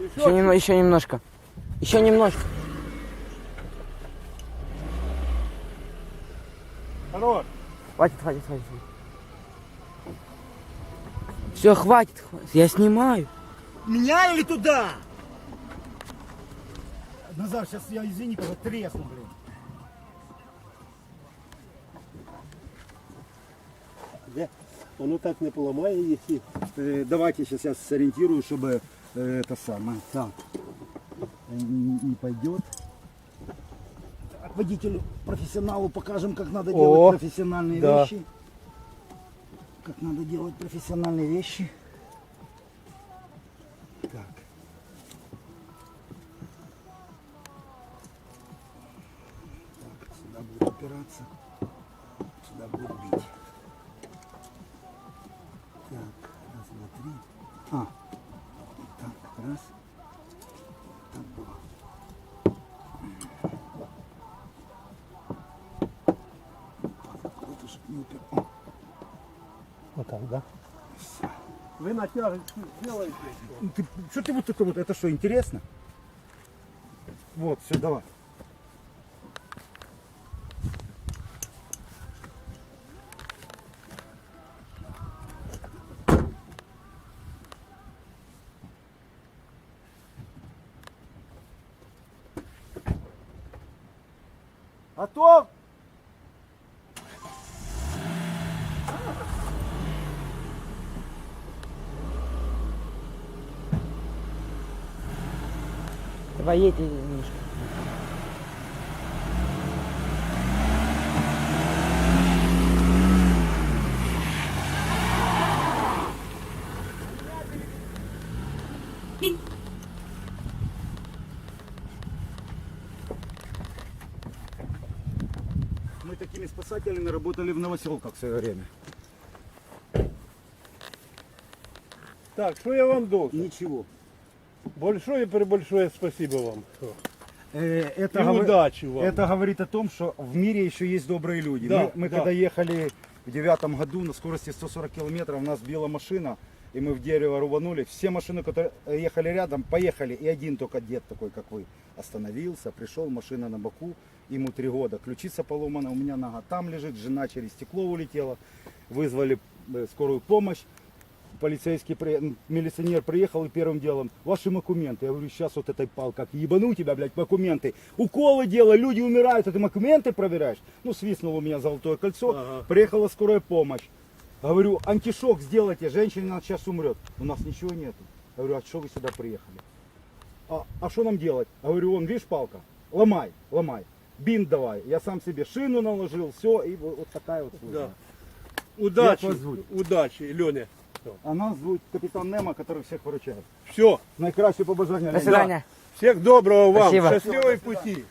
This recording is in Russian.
Еще, немного, еще немножко. Еще немножко. Хорош. Хватит, хватит, хватит. Все, хватит, хватит. Я снимаю. Меня или туда? Назар, сейчас я, извини, пожалуйста, тресну, блин. Де? Воно так не поламає, якщо. Давайте сейчас я сориентирую, чтобы это самое. Так. Э, Не, пойдет. Так, водителю, профессионалу покажем, как надо О, делать профессиональные да. вещи. Как надо делать профессиональные вещи. Так. Так, сюда будет опираться. Сюда будет бить. Так, раз, два, три. А, раз. Так, два. Вот уж не. О, Вот так, да? Вы натяжечку сделаете. Ты, что ты вот это вот, это что, интересно? Вот, все, давай. Готов? Давай едь немножко. Мы такими спасателями работали в новоселках в свое время. Так, что я вам должен? Ничего. Большое пребольшое спасибо вам. Э, Это, И говор- удачи вам. это говорит о том, что в мире еще есть добрые люди. Да, мы мы да. когда ехали в девятом году на скорости 140 километров, у нас била машина, и мы в дерево рубанули. Все машины, которые ехали рядом, поехали. И один только дед такой, как вы, остановился, пришел, машина на боку, ему три года. Ключица поломана, у меня нога там лежит, жена через стекло улетела. Вызвали э, скорую помощь. полицейский, милиционер приехал и первым делом, ваши документы. Я говорю, сейчас вот этой палкой, ебану тебя, блядь, документы. Уколы делай, люди умирают, а ты документы проверяешь. Ну, свистнуло у меня золотое кольцо, Ага. приехала скорая помощь. Говорю, антишок сделайте, женщина сейчас умрет. У нас ничего нету. Говорю, а что вы сюда приехали? А, а что нам делать? Говорю, вон, видишь палка? Ломай, ломай. Бинт давай. Я сам себе шину наложил, все, и вот, вот такая вот служба. Да. Удачи, удачи, Леня. А нас зовут капитан Немо, который всех выручает. Все, Найкраще побажання. До свидания. всех доброго вам, Спасибо. счастливой пути.